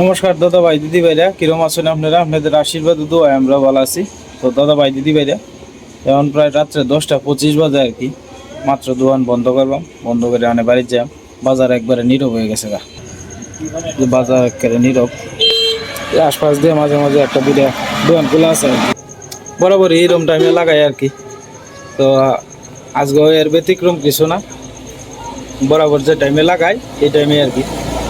নমস্কার দাদা ভাই, দিদি ভাইরা, কিরম আছেন আপনারা? আপনাদের আশীর্বাদ দোয়ায় আমরা ভালো আছি। তো দাদা ভাই, দিদি ভাইরা, এখন প্রায় রাত্রে দশটা পঁচিশ বাজে আর কি। মাত্র দোকান বন্ধ করলাম, বন্ধ করে আনে বাড়ির যাম বাজার একবারে নীরব হয়ে গেছে গা। বাজার একবারে নীরব। আশপাশ দিয়ে মাঝে মাঝে একটা দুটা দোকান খোলা আছে আর কি। বরাবর এইরকম টাইমে লাগাই আর কি। তো আজকে এর ব্যতিক্রম কিছু না। বরাবর যে টাইমে লাগাই এই টাইমে আর কি।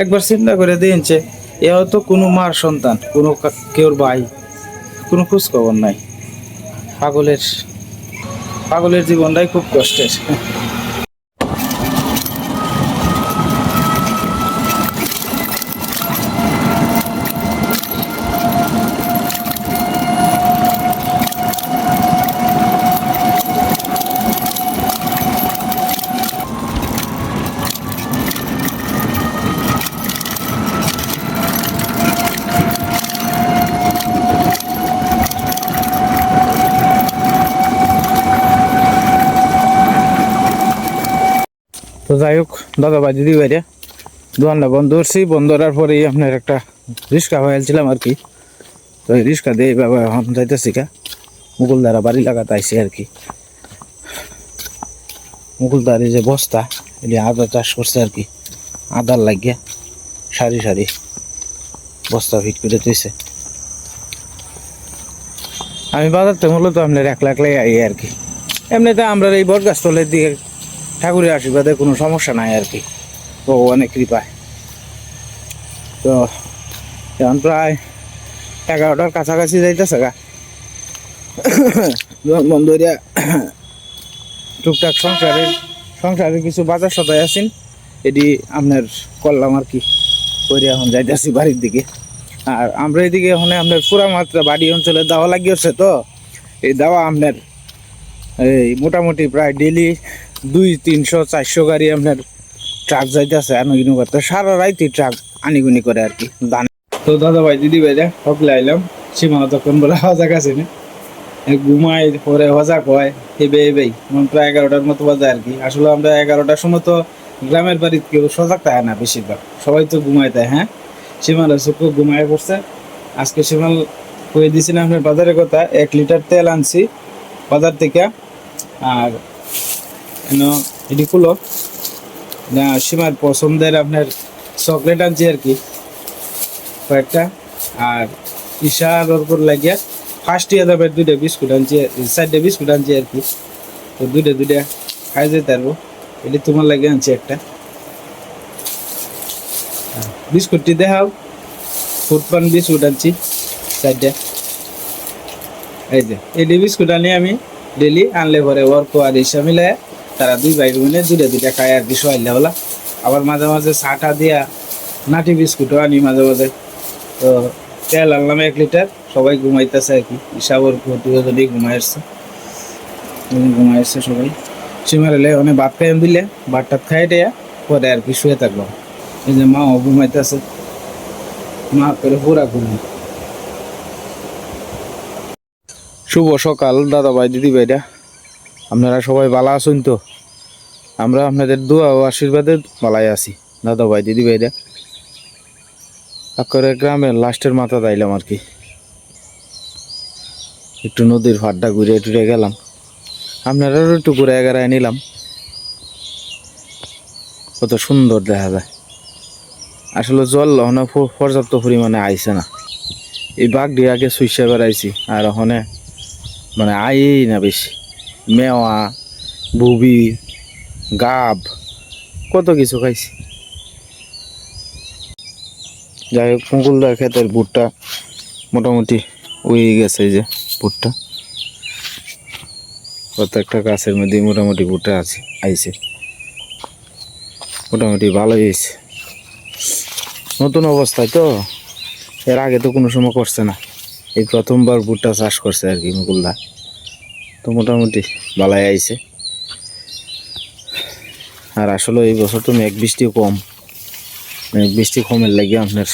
একবার চিন্তা করে দিন যে এ হয়তো কোনো মার সন্তান, কোনো কেউর ভাই, কোনো খোঁজখবর নাই। পাগলের পাগলের জীবনটাই খুব কষ্টের। যাই হোক দাদা ভাই দিদি ভাইরে দোকানটা বন্ধ করছি। বন্ধ করার পরেই আপনার একটা রিক্সা হয়েছিলাম আর কি। তো এই রিক্সা দিয়ে বাবা এখন যাইতেছি কা মুকুলদারা বাড়ি লাগাতে আইসি আর কি। মুকুলদার যে বস্তা, এটি আদা চাষ করছে আর কি। আদার লাগিয়ে সারি সারি বস্তা ফিট করে তুইছে আমি বাজার তো মূলত আপনার একলা একলাই আই আর কি। এমনিতে আমরা এই বটগাছ তলের দিকে ঠাকুরের আশীর্বাদে কোনো সমস্যা নাই আর কি। ভগবানের কৃপায়। তো, এখন প্রায় এগারোটার কাছাকাছি যাইতেছে গা। বন্ধ হইয়া টুকটাক সংসারের সংসারের কিছু বাজার সদাই আছেন। এটি আপনার করলাম আর কি। করে এখন যাইতেছি বাড়ির দিকে। আর আমরা এদিকে এখন আপনার পুরা মাত্রা বাড়ি অঞ্চলে দাওয়া লাগিয়েছে তো। এই দাওয়া আপনার এই মোটামুটি প্রায় ডেলি দুই, তিনশো, চারশো গাড়ি আপনার ট্রাক যাইতেছে আনুগুনি করতে সারা রাইতে ট্রাক আনিগুনি করে আর কি দান তো দাদা ভাই, দিদি ভাই রে সকলে আইলাম। সীমানা তখন বলে, হজা কাছে না। ঘুমাই, পরে হজা কয় হেবে মন প্রায় এগারোটার মতো বাজে আর কি। আসলে আমরা এগারোটার সময় তো গ্রামের বাড়িতে কেউ সজাগ থাকে না বেশিরভাগ। সবাই তো ঘুমাই দেয় হ্যাঁ? সীমানা চোখ ঘুমায় পড়ছে। আজকে সীমাল কয়ে দিয়েছিলাম আপনার বাজারের কথা, এক লিটার তেল আনছি, বাজার থেকে। আর এটি খুলো সীমার পছন্দের আপনার চকলেট আনছি আর কি, কয়েকটা। আর ঈশার ওর উপর লাগিয়ে ফার্স্ট ইয়ার দামের দুইটা বিস্কুট আনছি, চারটে বিস্কুট আনছি আর কি। তো দুইটা দুইটা খাই যেতে পারব এটি তোমার লাগে আনছি একটা। বিস্কুটটি দেখাও। ফুটপান বিস্কুট আনছি, চারটে। এই যে, এটি বিস্কুট আনি আমি ডেলি আনলে পরে ওর আর ঈশা মিলে তারা দুই ভাই বোনে দুইটা দুইটা খায় আর কি সোয়াইলে বলা আবার মাঝে মাঝে চাটা দিয়া নাটি বিস্কুটও আনি মাঝে মাঝে। তো তেল আনলাম এক লিটার, সবাই ঘুমাইতেছে আর কি। ঈশাবর ঘটিও যদি ঘুমাই আসছে। ঘুমাই আসছে সবাই। সিমারেলে অনেক ভাত খাই দিলে, ভাত টাত খাই দেয়া, পরে আর কি শুয়ে থাকলাম এই যে মাও ঘুমাইতেছে। মা করে পুরা ঘুমাই শুভ সকাল দাদা ভাই দিদি ভাইরা আপনারা সবাই ভালো আছেন তো? আমরা আপনাদের দোয়া ও আশীর্বাদে ভালাই আছি। দাদা ভাই, দিদি ভাইরা। করে গ্রামের লাস্টের মাথা দাইলাম আর কি। একটু নদীর ফাড্ডা ঘুরে টুরে গেলাম। আপনারাও একটু ঘুরে এগারায় নিলাম। কত সুন্দর দেখা যায়। আসলে জল ওখানে পর্যাপ্ত পরিমাণে আইছে না। এই বাঘটি আগে সুইসা বেড়াইছি, আর ওখানে মানে আই না বেশি। মেওয়া বুবি গাব, কত কিছু খাইছি। যাই হোক মুকুলদার ক্ষেতের ভুট্টা মোটামুটি উয়ে গেছে যে ভুট্টা। প্রত্যেকটা গাছের মধ্যে মোটামুটি ভুট্টা আছে, আইছে। মোটামুটি ভালোই হয়েছে। নতুন অবস্থায় তো, এর আগে তো কোনো সময় করছে না। এই প্রথমবার ভুট্টা চাষ করছে আর কি, মুকুলদা। তো মোটামুটি ভালাই আইছে। আর আসলে এই বছর তো মেঘ বৃষ্টিও কম। মেঘ বৃষ্টি কমের লাগে আপনার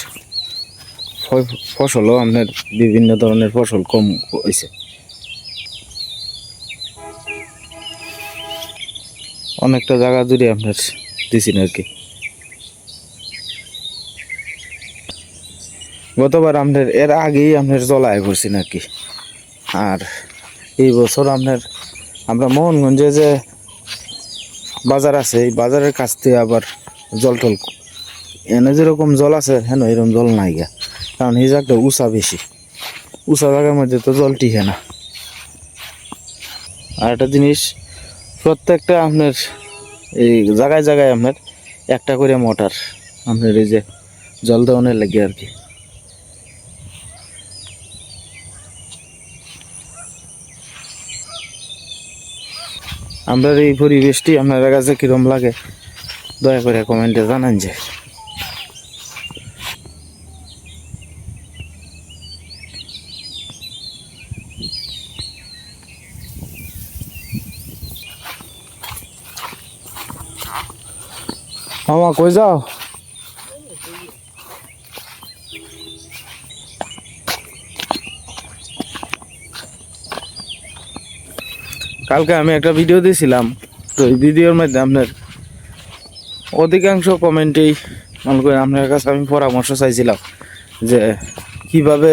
ফসলও আপনার বিভিন্ন ধরনের ফসল কম হয়েছে অনেকটা জায়গা জুড়ে আপনার দিছেন আর কি। গতবার আপনার, এর আগেই আপনার জলায় করছেন আর কি। আর এই বছর আপনার, আমরা মোহনগঞ্জে যে বাজার আছে, এই বাজারের কাছ থেকে আবার জল টল এনে যেরকম জল আছে, হেন এরকম জল নাই গা। কারণ এই জায়গাটা উঁচা বেশি। উঁচা জায়গার মধ্যে তো জল টিকে না। আর একটা জিনিস, প্রত্যেকটা আপনার এই জায়গায় জায়গায় আপনার একটা করে মোটর, আপনার এই যে জল দেওয়ানের লাগে আর কি। আমরা এই পরিবেশটি আপনার কাছে কিরম লাগে, দয়া করে কমেন্টে জানান যে। মামা, কই যাও? কালকে আমি একটা ভিডিও দিয়েছিলাম, তো এই ভিডিওর মধ্যে আপনার অধিকাংশ কমেন্টেই মনে করেন আপনার কাছে আমি পরামর্শ চাইছিলাম যে কীভাবে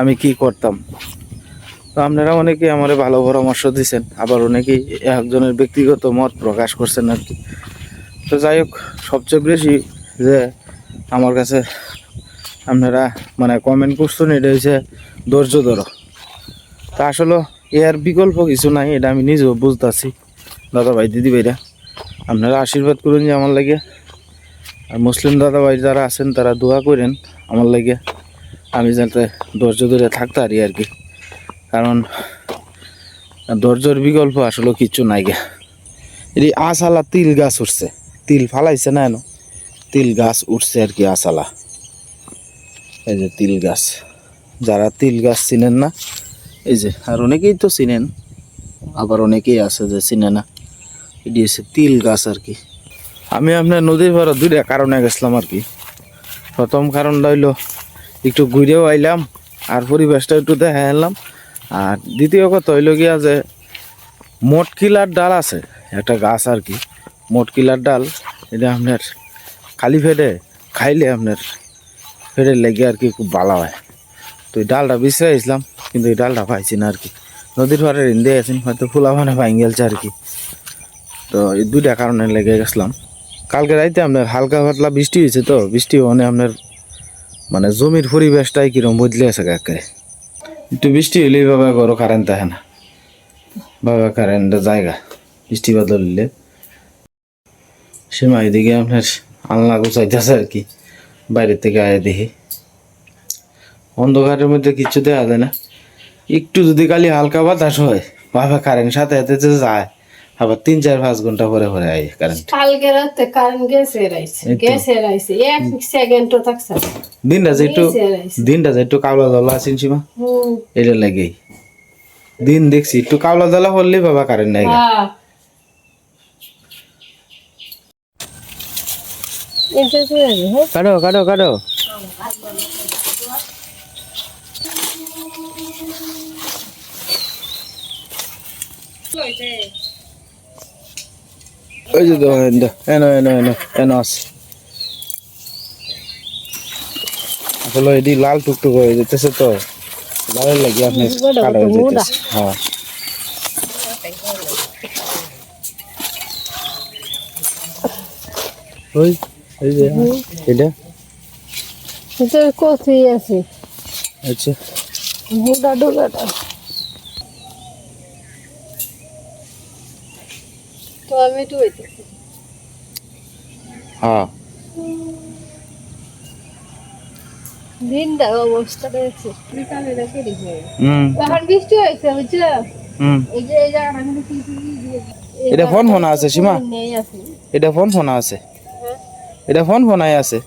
আমি কি করতাম। তো আপনারা অনেকেই আমার ভালো পরামর্শ দিয়েছেন, আবার অনেকেই একজনের ব্যক্তিগত মত প্রকাশ করছেন আর কি। তো যাই হোক, সবচেয়ে বেশি যে আমার কাছে আপনারা মানে কমেন্ট করছেন, এটা হচ্ছে ধৈর্য ধরো। তা আসলে এর বিকল্প কিছু নাই, এটা আমি নিজেও বুঝতেছি। দাদা ভাই দিদি ভাইরা আপনারা আশীর্বাদ করুন যে আমার লাগে। আর মুসলিম দাদা ভাই যারা আছেন, তারা দোয়া করেন আমার লাগে। আমি যাতে ধৈর্য ধরে থাকতে পারি আর কি। কারণ ধৈর্যর বিকল্প আসলে কিছু নাই গে। এটি আসালা তিল গাছ উঠছে। তিল ফালাইছে না এনো? তিল গাছ উঠছে আর কি আসালা এই যে তিল গাছ। যারা তিল গাছ চিনেন না এই যে, আর অনেকেই তো চিনেন, আবার অনেকেই আছে যে চিনে না। এটি হচ্ছে তিল গাছ আর কি। আমি আপনার নদীর পাড়ে দুইটা কারণে গেছিলাম আর কি। প্রথম কারণটা হইল, একটু ঘুরেও আইলাম, আর পরিবেশটা একটু দেখা এলাম আর দ্বিতীয় কথা হইল গিয়া যে, মটকিলার ডাল আছে, একটা গাছ আর কি। মটকিলার ডাল, এটা আপনার খালি ফেটে খাইলে আপনার ফেটে লেগে আর কি খুব ভালো হয়। তো এই ডালটা বিশ্রাইছিলাম কিন্তু এই ডালটা পাইছি না আর কি। নদীর পাড়ে রেন্দে আছেন, হয়তো ফুলা মানে ভাঙ গেলছে আর কি। তো এই দুইটা কারণে লেগে গেছিলাম। কালকে রাইতে আপনার হালকা পাতলা বৃষ্টি হয়েছে তো, বৃষ্টি মানে আপনার মানে জমির পরিবেশটাই কিরম বদলে আছে কাকে। একটু বৃষ্টি হলেই বাবা গরো কারেন্ট থাকে না। বাবা কারেন্টের জায়গা, বৃষ্টি বাদল হলে সীমা এদিকে আপনার আলনা গুছাইতেছে আর কি বাইরের থেকে আয় দেখি। অন্ধকারের মধ্যে কিচ্ছু দেখা যায় না একটু যদি খালি হালকা বাতাস হয় বাবা কারেন্ট সাথে সাথে যে যায় আবার তিন চার পাঁচ ঘণ্টা পরে পরে আয় কারেন্ট কালকে রাতে কারেন্ট গেছে রাইছে। গেছে রাইছে এক সেকেন্ডও থাকছে। দিনটা যে একটু দিনটা যে একটু কাওলা দলা আছেন সীমা হুম, এটা লাগেই দিন দেখছি একটু কাওলা দলা করলেই বাবা কারেন্ট নাই। হ্যাঁ। হ্যাঁ? কাটো কাটো কাটো ওই যে দেখো এনো এনো এনো এনো আছে। আসলে এটি লাল টুকটুক হয়ে যেতেছে তো লালের লাগি আপনি কাটা হয়ে যেতেছে হ্যাঁ। ওই এই যে এটা? এটা কোথায় আছে। আচ্ছা। বুড়া ডোলাটা আমি তো হইতেছি হ্যাঁ। দিনটা অবস্থা রয়েছে। বিকালে রেখে দিছে হুম। এখন বৃষ্টি হয়েছে বুঝছ? হুম। এই যে এই জায়গাটা কিন্তু কি কি এটা ফোন ফোনা আছে সীমা। এটা ফোন ফোনা আছে। হ্যাঁ। এটা ফোন ফোনাই আছে।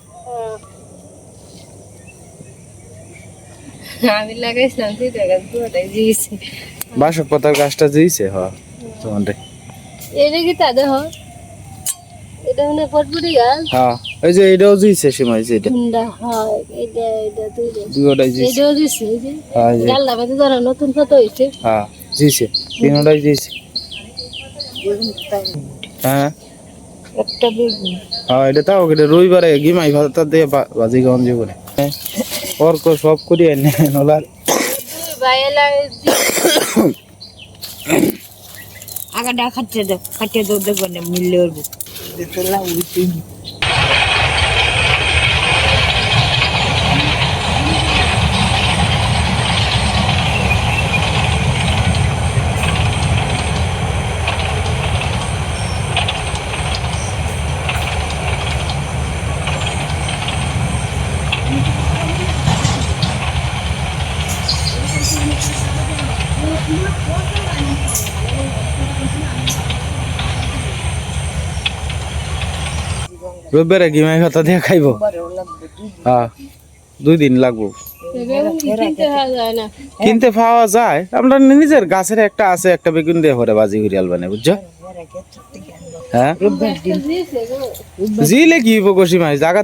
হ্যাঁ। আমি লাগাইছিলাম দুইটা গাছ দুটাই দিয়েছি। বাসক পাতার গাছটা দিয়েছে হ তোমাদের এটা কি তা দেখো? এটা মানে পটপটি গাছ। হ্যাঁ এই যে এটাও দিয়েছে সীমা এই যে এটা। হয় এটা এটা দুইটা দুটাই দিয়েছে। এটাও দিছে এই যে। হ্যাঁ এই যে। ধরো নতুন হ্যাঁ তিনটাই হ্যাঁ। একটা বেগুন। হ্যাঁ এটা তাও এটা রবিবারে গিমাই ভাতা দিয়ে বাজি গঞ্জ করে সব করি এনে নলার। আগাটা খাচ্ছে দাও খাচ্ছে দাও দেখো না মিললে উঠবো রবিবারে গিমাই ভাতা দিয়ে খাইব। হ্যাঁ দুই দিন লাগবো। কিনতে পাওয়া যায়, আমরা নিজের গাছের একটা আছে, একটা বেগুন দিয়ে ভরে বাজি ঘুরি আলবানে, বুঝছ? হ্যাঁ?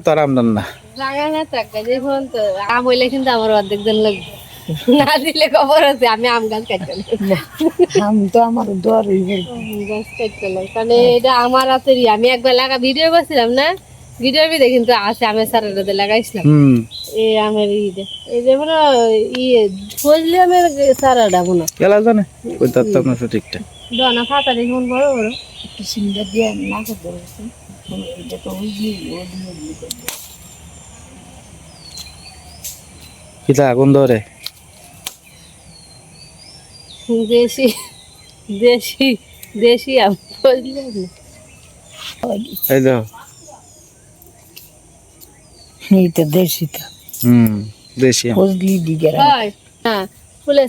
তো আর আমদান না। না থাকা যখন তো আম হইলে কিন্তু আমার অর্ধেক দিন লাগবে। না দিলে খবর আছে আমি আম গাছ কাটতে না তো আমার আম গাছ কাটতে কারণ এটা আমার হাতেরই আমি একবার লাগা ভিডিও করছিলাম না? ভিডিওর ভিতরে কিন্তু আছে আমের সারাটাতে লাগাইছিলাম। এই আমের ইয়ে এই যে মনে ইয়ে ফজলি আমের সারাটা মনে। গেলা জানে? ওই তার তো আপনার সঠিকটা দনা ফাতা দেখুন বড় বড়। সিংটা দিয়ে না করতে পারছি। এটা তো ওই দিয়ে ওই দিয়ে কিতা আগুন ধরে? দেশি দেশি দেশি আম। এই তো এইটা দেশিটা। হুম দেশি আম। ফজলি দিকে হয় হ্যাঁ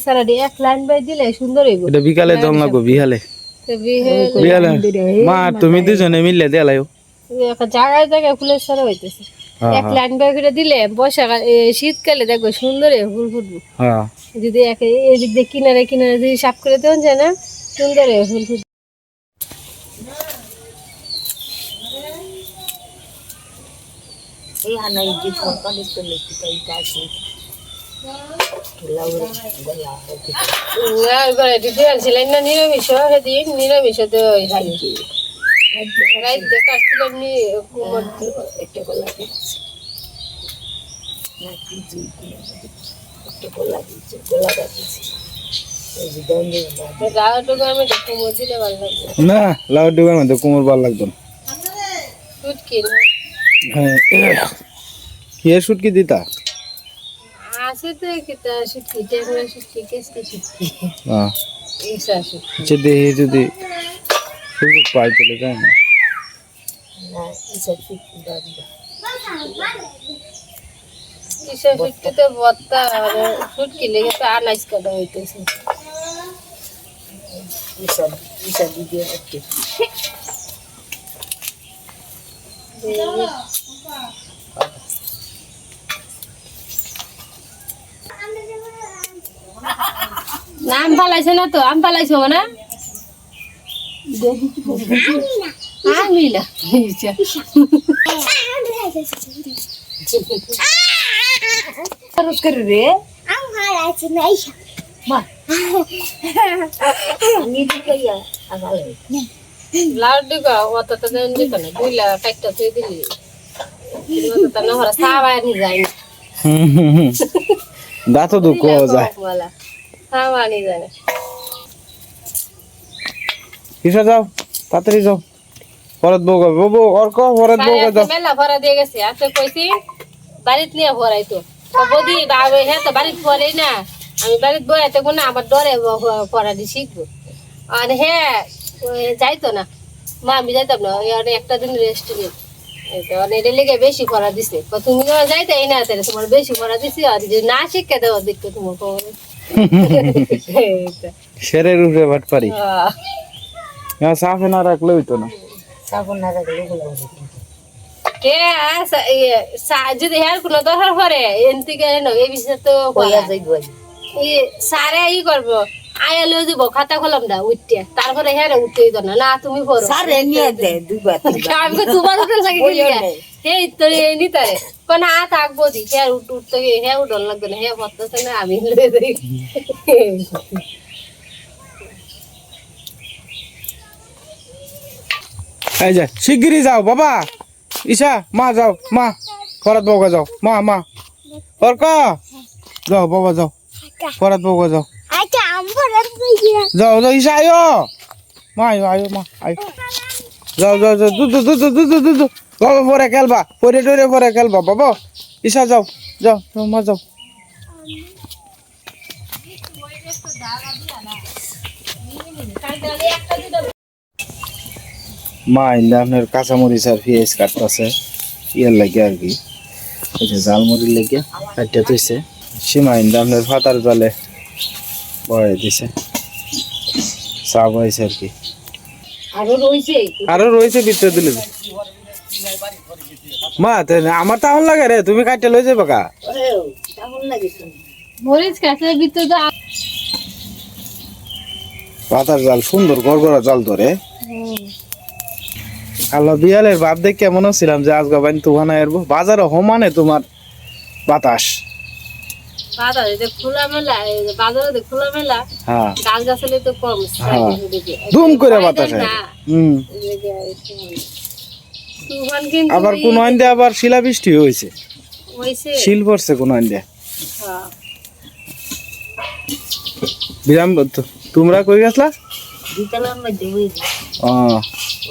সারাটি এক লাইন বাই দিলে সুন্দর হইব। এটা বিকালে দম লাগবো বিহালে। বিহালে। মা তুমি দুজনে মিললে দেলাইও একটা জায়গায় জায়গায় ফুলের সারা হইতেছে। হ্যাঁ এক লাইন বাই করে দিলে বর্ষাকাল শীতকালে দেখবে সুন্দর ফুল ফুটবো হ্যাঁ যদি এক এদিক দিয়ে কিনারে কিনারে যদি সাফ করে দেওয়া যায় না সুন্দর হয়ে ফুল ফুটবে এই আনাই যে না নিরামিষ নিরামিষ তো রাইত দেখা আসছিলেন নি কুমোর একটা গলা দিচ্ছে না দুই একটা গলা গলা লাউ ডুবার মধ্যে কুমোর ভালো লাগতো না হ্যাঁ কি শুটকি দিতা? হ্যাঁ। যদি সুযোগ পাই চলে যায় না। ইসা বত্তা আর লেগে তো দিয়ে একটু না তো? আম পালাইছো না? আমি না করে রে মা আমি তো কইয়া আগালে লাউ দিবা অত তো দেন দিত না দুইলা কাটটা তুই দিলি অত তো না হরা সাবাই নি যাই দাঁত দুঃখ যায় নি যায়। কিসে যাও তাড়াতাড়ি যাও। পরত বউ গাবে বউ অর্ক পরত বউ যাও? মেলা ভরা দিয়ে গেছে। আর তো কইছি বাড়িতে নিয়ে ভরাই তো। তো বদি বাবে হ্যাঁ তো বাড়িতে ভরে না। আমি বাড়িতে বয়াতে কোনো আমার ডরে পড়া দিয়ে শিখব। আর হ্যাঁ যাইতো না। মা আমি যাইতাম না একটা দিন রেস্ট নিই এটা লেগে বেশি পড়া দিছে। তো তুমি যখন যাইতে এই না তাহলে তোমার বেশি পড়া দিছি আর যদি না শিখে দেওয়া দেখতে তোমার। সেরের উপরে ভাট পারি। আহ, সাফে না রাখলে হইতো না। সাবন না রাখলে ইয়ে, যদি কোনো দরকার বিষয়ে তো কইয়া করা। যাইব ই সারে ই করব আয়া লই দিব খাতা খোলাম দা উঠতে। তারপরে হ্যাঁ উঠতে দিত না। না তুমি পড়ো। দে দুইবার আমি তোমার উঠে লাগে গেলি কোন না থাকব দি হ্যাঁ উঠ উঠতে হ্যাঁ লাগবে না হ্যাঁ পড়তেছে না আমি লই দেই এই যে শিগগিরই যাও বাবা। ইসা মা যাও মা। ফরাত বউকে যাও। মা মা। ফরক যাও বাবা যাও। ফরাত বউকে যাও। যাও যাও ইসা আয়ো। মা আয়ো আয়ো মা আয়ো। যাও যাও যাও দুধ দুধ দুধ দুধ বাবা পরে খেলবা। পরে টরে পরে খেলবা বাবা। ইসা যাও যাও মা যাও। মা ইন্দা আপনার কাঁচামরিচ আর পেঁয়াজ কাটতেছে ইয়ার লাগে আর কি। যে জালমরির লেগে কাটতে সীমা ইন্দা আপনার ফাতার জলে বয়ে দিছে। চা বয়েছে আর কি। আরও রয়েছে ভিতরে দিলে। মা আমার তাহলে লাগে রে তুমি কাটতে লই যাবে কা মরিচ কাছে ভিতরে পাতার জাল সুন্দর গড়গড়া জাল ধরে। আল্লাহ বিয়ালের বাপ দেখে কেমন ছিলাম যে আজগা বাইন তুফান আয়ারব বাজারে হমানে তোমার বাতাস। হ্যাঁ। হ্যাঁ। আবার কোন আবার শিলা বৃষ্টি হয়েছে শিল পড়ছে কোন বিরাম তোমরা কই গেছলা? বিকালের মধ্যে ও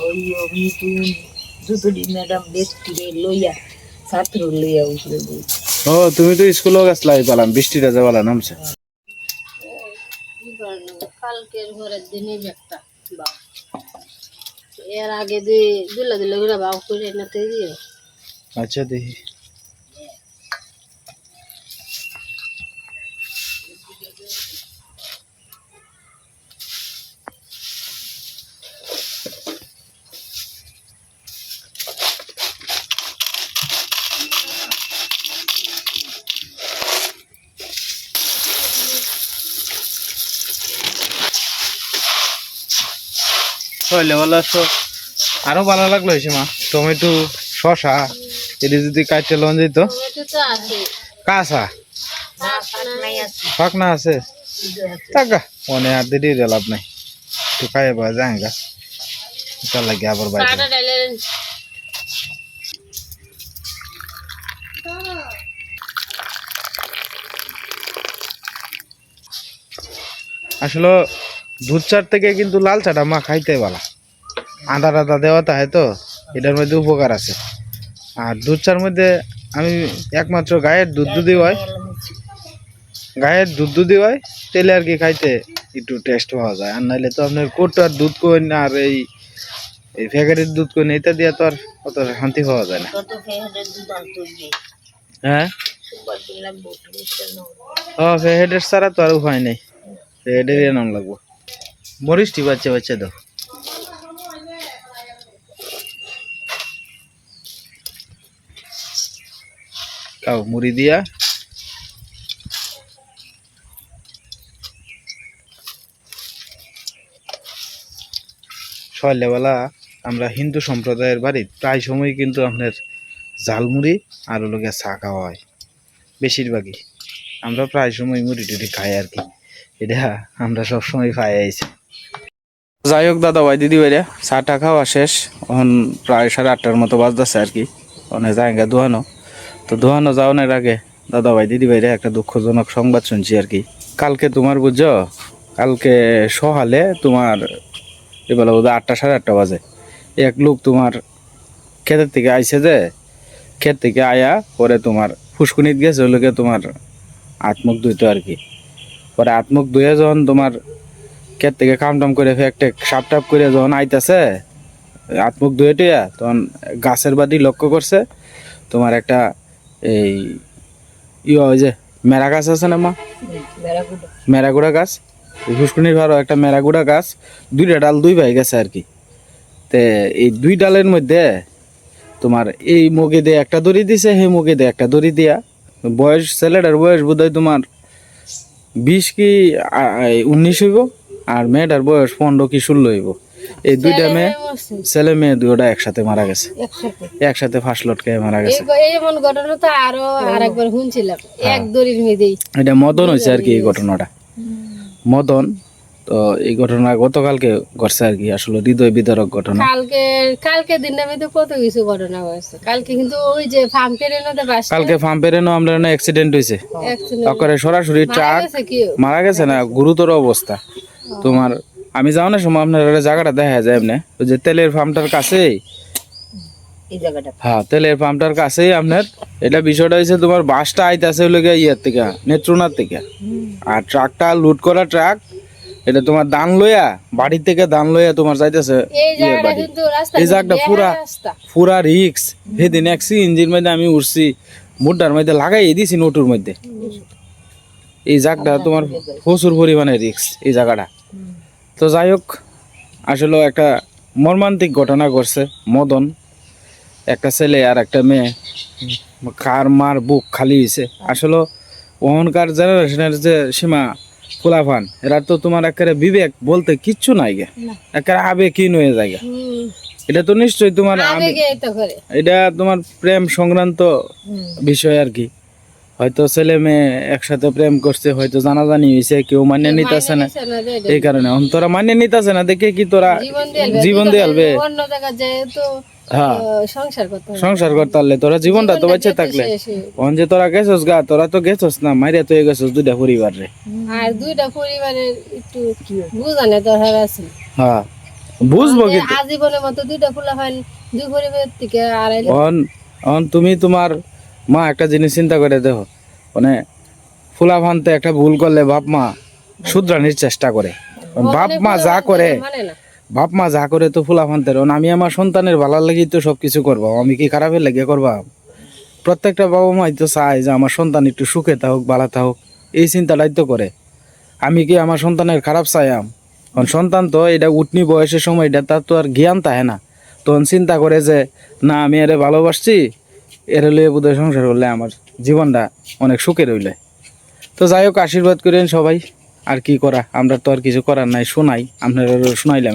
ওই মিতুন দুতুরি ম্যাডাম ব্যক্তি লইয়া ছাত্র লইয়া উপরে বই ও তুমি তো স্কুলেও গেছলা এই পালাম বৃষ্টিটা যে বলা নামছে? কালকের ঘরের দিনে একটা বাপ এর আগে দিয়ে দিলে দিলে করে বাপ করে নাতে দিয়ে আচ্ছা দেখি হইলে ভালো আছো আরও ভালো লাগল হয়েছে মা। টমেটো শশা এটি যদি কাটতে লন যেত তো কাঁচা? না নাই আছে। টাকা মনে আর রে লাভ নাই। একটু খাইয়ে পাওয়া যায় গা। তার লাগে আবার বাইরে। আসলে দুধ চার থেকে কিন্তু লাল চাটা মা খাইতে ভালো আদা টাদা দেওয়া তাহে তো এটার মধ্যে উপকার আছে। আর দুধ চার মধ্যে আমি একমাত্র গায়ের দুধ দুধই হয় গায়ের দুধ দুধই হয় তেলে আর কি খাইতে একটু টেস্ট পাওয়া যায়। আর নাইলে তো আপনার কোটার দুধ কোন আর এই এই প্যাকেটের দুধ কোন এটা দিয়ে তো আর অত শান্তি পাওয়া যায় না। দুধ হ্যাঁ? ও প্যাকেটের ছাড়া তো আর উপায় নেই। প্যাকেটেরই নাম লাগবো। মরিচটি বাচ্চা বাচ্চা দাও। খাও, মুড়ি দিয়া। সকালবেলা আমরা হিন্দু সম্প্রদায়ের বাড়ি, প্রায় সময় কিন্তু আপনার ঝালমুড়ি আর লোকে চা খাওয়া হয়, বেশিরভাগই। আমরা প্রায় সময় মুড়ি টুড়ি খাই আর কি। এটা আমরা সব সময় খাই আইছি যাই হোক দাদা ভাই দিদি ভাইরা চাটা খাওয়া শেষ। এখন প্রায় সাড়ে আটটার মতো বাজতেছে আর কি। অনেক জায়গা ধোয়ানো। তো দোয়ানো যাওয়ানোর আগে দাদা ভাই, দিদি ভাইরা একটা দুঃখজনক সংবাদ শুনছি আর কি। কালকে তোমার বুঝছ? কালকে সকালে তোমার এবেলা বোধ আটটা, সাড়ে আটটা বাজে। এক লোক তোমার ক্ষেতের থেকে আইসে যে, ক্ষেত থেকে আয়া পরে তোমার ফুসকুনিত গেছে, ওই লোকে তোমার আত্মুখ ধুইতো আর কি। পরে আত্মুখ ধুয়ে যখন তোমার ক্ষেত থেকে কাম টাম করে ফেকটে সাপ টাপ করে যখন আইতাছে আত্মুখ ধুয়ে টুয়া তখন গাছের বাদি লক্ষ্য করছে, তোমার একটা এই ইয়ে ওই যে মেরা গাছ আছে না মা? মেরাগুড়া গাছ। ফুসকুনির ভালো একটা মেরাগুড়া গাছ, দুইটা ডাল দুই ভাই গেছে আর কি। তে এই দুই ডালের মধ্যে তোমার এই মুখে দিয়ে একটা দড়ি দিছে, সেই মুখে দিয়ে একটা দড়ি দিয়া। বয়স ছেলেটার বয়স বোধহয় তোমার বিশ কি উনিশ হইব। আর মেয়েটার বয়স পনেরো কি ষোলো হইব। এই দুইটা মেয়ে ছেলে মেয়ে দুইটা একসাথে মারা গেছে। একসাথে। ফাঁস লটকায় মারা গেছে। এমন ঘটনা তো আরও আরেকবার শুনছিলাম। এক দড়ির মেয়েদেই এটা মদন হয়েছে আর কি এই ঘটনাটা। মদন তো এই ঘটনা গতকালকে ঘটছে আর কি আসলে হৃদয় বিদারক ঘটনা। কালকে কালকে দিনটা আমি তো কত কিছু ঘটনা হয়েছে। কালকে কিন্তু ওই যে ফার্ম পেরে নদে বাস কালকে ফার্ম পেরে নো আমরা অ্যাক্সিডেন্ট হয়েছে। তারপরে সরাসরি ট্রাক মারা গেছে না গুরুতর অবস্থা। তোমার আমি যাও না সময় আপনার জায়গাটা দেখা যায় এমনি। ওই যে তেলের ফার্মটার কাছেই। হ্যাঁ তেলের পাম্পটার কাছেই আপনার। এটা বিষয়টা হচ্ছে তোমার বাসটা আইতাছে হলো গিয়ে ইয়ের থেকে নেত্রনাথ থেকে। আর ট্রাকটা লুট করা ট্রাক এটা তোমার দান লইয়া বাড়ি থেকে দান লইয়া তোমার যাইতেছে এই জায়গাটা পুরা পুরা রিক্স। সেদিন একসি ইঞ্জিন মধ্যে আমি উঠছি মুড্ডার মধ্যে লাগাই দিছি নোটুর মধ্যে। এই জায়গাটা তোমার প্রচুর পরিমাণে রিক্স এই জায়গাটা। তো যাই হোক আসলে একটা মর্মান্তিক ঘটনা ঘটছে। মদন একটা ছেলে আর একটা মেয়ে কার মার বুক খালি হয়েছে আসলে ওহনকার জেনারেশনের যে সীমা ফুলাফান এরা তো তোমার একেবারে বিবেক বলতে কিচ্ছু নাই গে। একেবারে আবেগহীন হয়ে যায় গে। এটা তো নিশ্চয়ই তোমার এটা তোমার প্রেম সংক্রান্ত বিষয় আর কি। হয়তো ছেলে মেয়ে একসাথে প্রেম করছে হয়তো জানাজানি হয়েছে কেউ মানিয়ে নিতেছে না। এই কারণে তোরা মানিয়ে নিতেছে না দেখে কি তোরা জীবন দিয়ে আলবে হ্যাঁ। সংসার করতে হবে। সংসার করতে পারলে তোরা জীবনটা তো বেঁচে থাকলে। অন যে তোরা গেছস গা তোরা তো গেছস না মাইরিয়া তো গেছস দুইটা পরিবার। রে আর দুইটা পরিবারের একটু বুঝানো দরকার আছে। হ্যাঁ বুঝব কিন্তু। আজীবনের মতো দুইটা হয় দুই পরিবারের থেকে আড়াইলে অন অন তুমি তোমার মা একটা জিনিস চিন্তা করে দেখো মানে ফুলা ফানতে একটা ভুল করলে বাপ মা শুধরানির চেষ্টা করে। বাপ মা যা করে মানে বাপ মা যা করে তো ফুলা ফানতে রন আমি আমার সন্তানের ভালো লাগি তো সব কিছু করব আমি কি খারাপের লেগে করবা? প্রত্যেকটা বাবা মাই তো চায় যে আমার সন্তান একটু সুখে থাকুক ভালো থাকুক এই চিন্তাটাই তো করে। আমি কি আমার সন্তানের খারাপ চাইয়াম কারণ সন্তান তো এটা উঠনি বয়সের সময় এটা তার তো আর জ্ঞান থাকে না। তখন চিন্তা করে যে না আমি এরে ভালোবাসছি এরে লইয়া বোধহয় সংসার করলে আমার জীবনটা অনেক সুখে রইলে। তো যাই হোক, আশীর্বাদ করেন সবাই। আর কি করা? আমরা তো আর কিছু করার নাই, শোনাই। আপনারা শোনাইলাম।